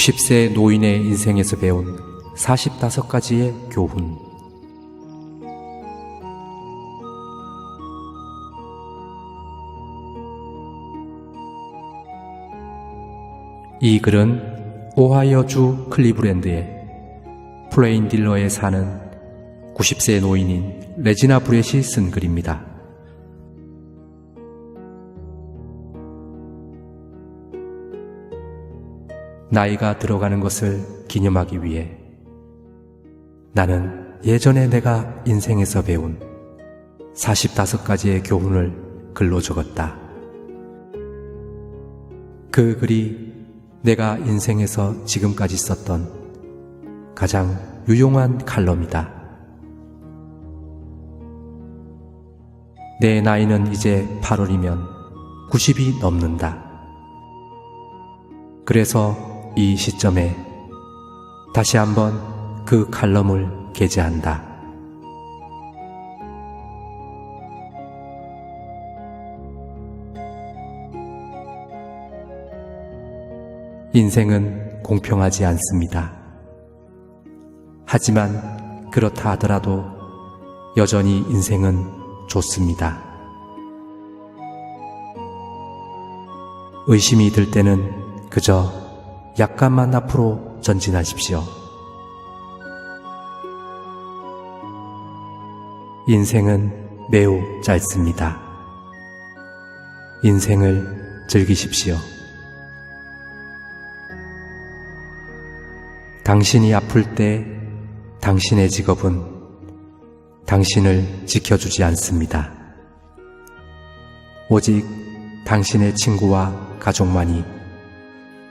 90세 노인의 인생에서 배운 45가지의 교훈. 이 글은 오하이어주 클리브랜드의 플레인 딜러에 사는 90세 노인인 레지나 브렛이 쓴 글입니다. 나이가 들어가는 것을 기념하기 위해 나는 예전에 내가 인생에서 배운 45가지의 교훈을 글로 적었다. 그 글이 내가 인생에서 지금까지 썼던 가장 유용한 칼럼이다. 내 나이는 이제 8월이면 90이 넘는다. 그래서 이 시점에 다시 한번 그 칼럼을 게재한다. 인생은 공평하지 않습니다. 하지만 그렇다 하더라도 여전히 인생은 좋습니다. 의심이 들 때는 그저 약간만 앞으로 전진하십시오. 인생은 매우 짧습니다. 인생을 즐기십시오. 당신이 아플 때 당신의 직업은 당신을 지켜주지 않습니다. 오직 당신의 친구와 가족만이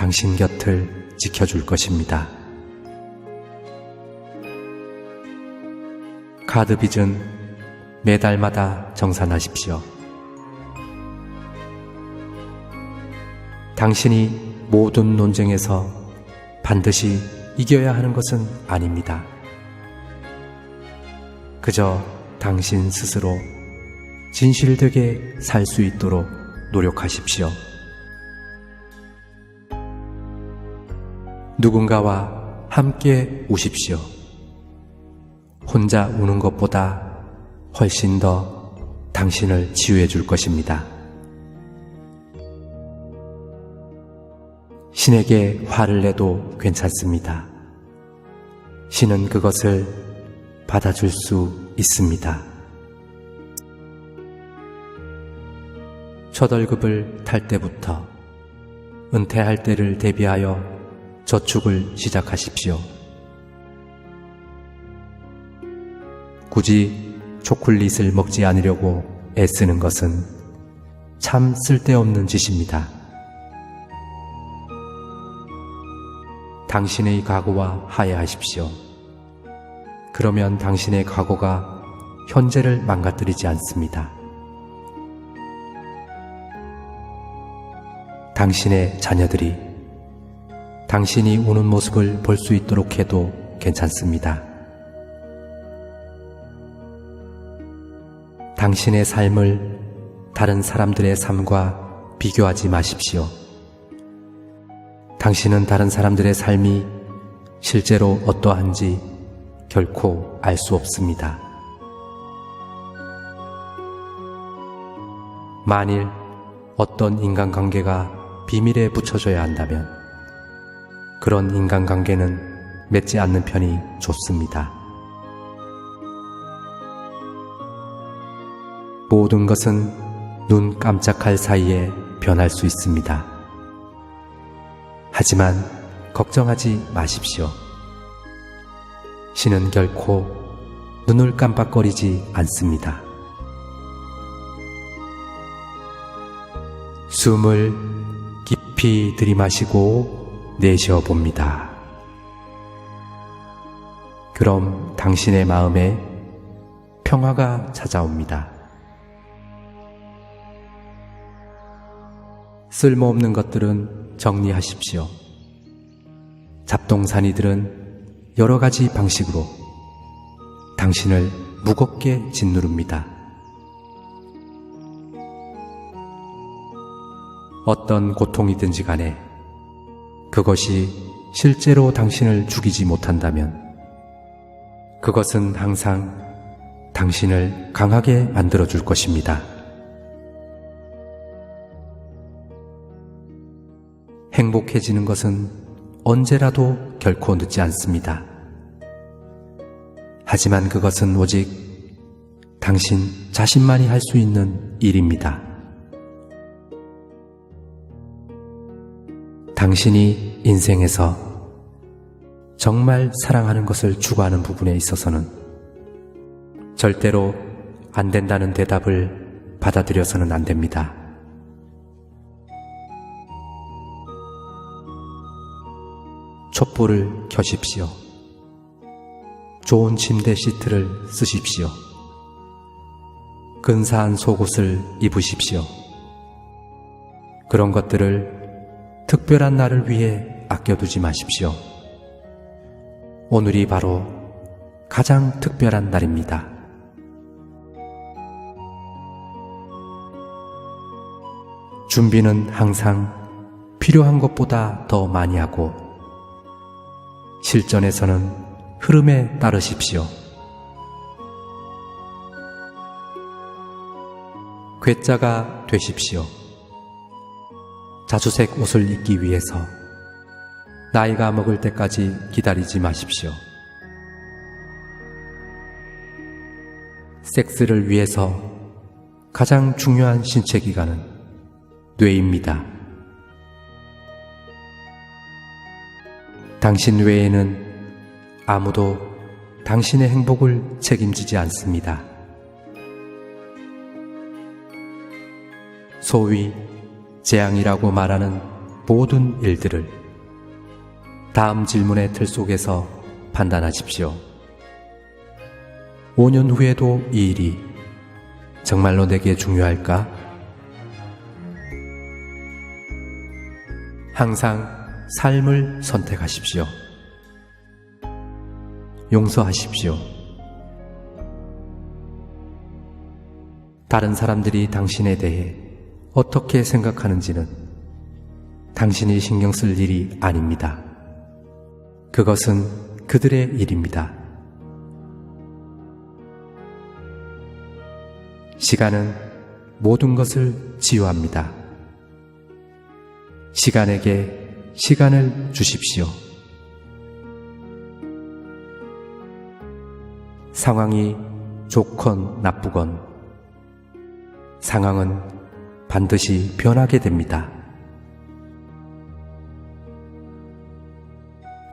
당신 곁을 지켜줄 것입니다. 카드 빚은 매달마다 정산하십시오. 당신이 모든 논쟁에서 반드시 이겨야 하는 것은 아닙니다. 그저 당신 스스로 진실되게 살 수 있도록 노력하십시오. 누군가와 함께 우십시오. 혼자 우는 것보다 훨씬 더 당신을 치유해 줄 것입니다. 신에게 화를 내도 괜찮습니다. 신은 그것을 받아줄 수 있습니다. 첫 월급을 탈 때부터 은퇴할 때를 대비하여 저축을 시작하십시오. 굳이 초콜릿을 먹지 않으려고 애쓰는 것은 참 쓸데없는 짓입니다. 당신의 각오와 하야하십시오. 그러면 당신의 각오가 현재를 망가뜨리지 않습니다. 당신의 자녀들이 당신이 우는 모습을 볼 수 있도록 해도 괜찮습니다. 당신의 삶을 다른 사람들의 삶과 비교하지 마십시오. 당신은 다른 사람들의 삶이 실제로 어떠한지 결코 알 수 없습니다. 만일 어떤 인간관계가 비밀에 붙여져야 한다면 그런 인간관계는 맺지 않는 편이 좋습니다. 모든 것은 눈 깜짝할 사이에 변할 수 있습니다. 하지만 걱정하지 마십시오. 신은 결코 눈을 깜빡거리지 않습니다. 숨을 깊이 들이마시고 내쉬어 봅니다. 그럼 당신의 마음에 평화가 찾아옵니다. 쓸모없는 것들은 정리하십시오. 잡동사니들은 여러 가지 방식으로 당신을 무겁게 짓누릅니다. 어떤 고통이든지 간에 그것이 실제로 당신을 죽이지 못한다면 그것은 항상 당신을 강하게 만들어 줄 것입니다. 행복해지는 것은 언제라도 결코 늦지 않습니다. 하지만 그것은 오직 당신 자신만이 할 수 있는 일입니다. 당신이 인생에서 정말 사랑하는 것을 추구하는 부분에 있어서는 절대로 안 된다는 대답을 받아들여서는 안 됩니다. 촛불을 켜십시오. 좋은 침대 시트를 쓰십시오. 근사한 속옷을 입으십시오. 그런 것들을 특별한 날을 위해 아껴두지 마십시오. 오늘이 바로 가장 특별한 날입니다. 준비는 항상 필요한 것보다 더 많이 하고 실전에서는 흐름에 따르십시오. 괴짜가 되십시오. 자주색 옷을 입기 위해서 나이가 먹을 때까지 기다리지 마십시오. 섹스를 위해서 가장 중요한 신체 기관은 뇌입니다. 당신 외에는 아무도 당신의 행복을 책임지지 않습니다. 소위 재앙이라고 말하는 모든 일들을 다음 질문의 틀 속에서 판단하십시오. 5년 후에도 이 일이 정말로 내게 중요할까? 항상 삶을 선택하십시오. 용서하십시오. 다른 사람들이 당신에 대해 어떻게 생각하는지는 당신이 신경 쓸 일이 아닙니다. 그것은 그들의 일입니다. 시간은 모든 것을 치유합니다. 시간에게 시간을 주십시오. 상황이 좋건 나쁘건 상황은 반드시 변하게 됩니다.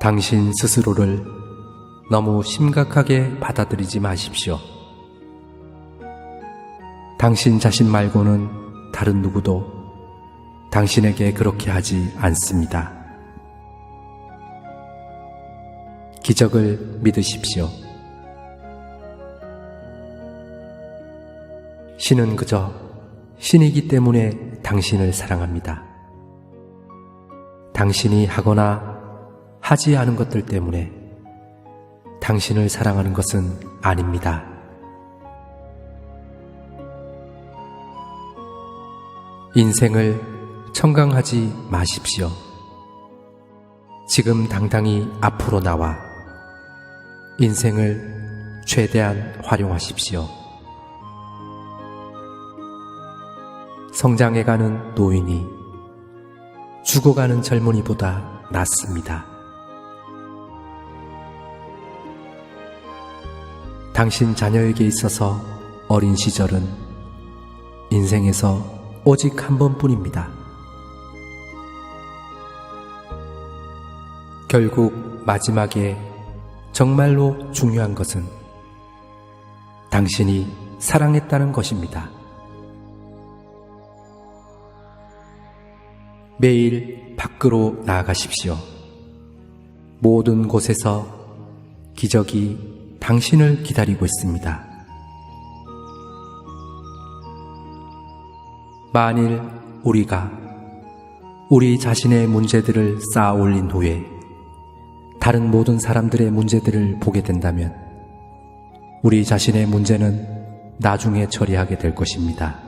당신 스스로를 너무 심각하게 받아들이지 마십시오. 당신 자신 말고는 다른 누구도 당신에게 그렇게 하지 않습니다. 기적을 믿으십시오. 신은 그저 신이기 때문에 당신을 사랑합니다. 당신이 하거나 하지 않은 것들 때문에 당신을 사랑하는 것은 아닙니다. 인생을 청강하지 마십시오. 지금 당당히 앞으로 나와 인생을 최대한 활용하십시오. 성장해가는 노인이 죽어가는 젊은이보다 낫습니다. 당신 자녀에게 있어서 어린 시절은 인생에서 오직 한 번뿐입니다. 결국 마지막에 정말로 중요한 것은 당신이 사랑했다는 것입니다. 매일 밖으로 나아가십시오. 모든 곳에서 기적이 당신을 기다리고 있습니다. 만일 우리가 우리 자신의 문제들을 쌓아 올린 후에 다른 모든 사람들의 문제들을 보게 된다면 우리 자신의 문제는 나중에 처리하게 될 것입니다.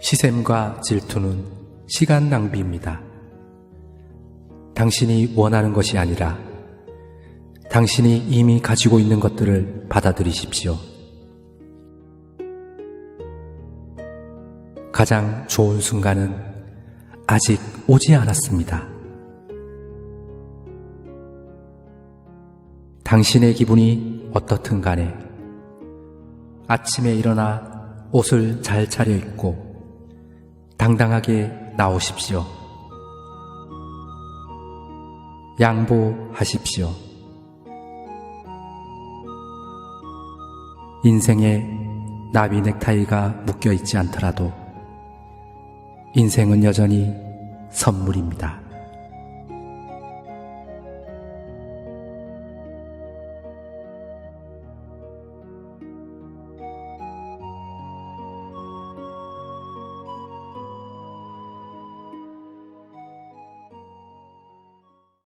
시샘과 질투는 시간 낭비입니다. 당신이 원하는 것이 아니라 당신이 이미 가지고 있는 것들을 받아들이십시오. 가장 좋은 순간은 아직 오지 않았습니다. 당신의 기분이 어떻든 간에 아침에 일어나 옷을 잘 차려입고 당당하게 나오십시오. 양보하십시오. 인생에 나비 넥타이가 묶여 있지 않더라도 인생은 여전히 선물입니다.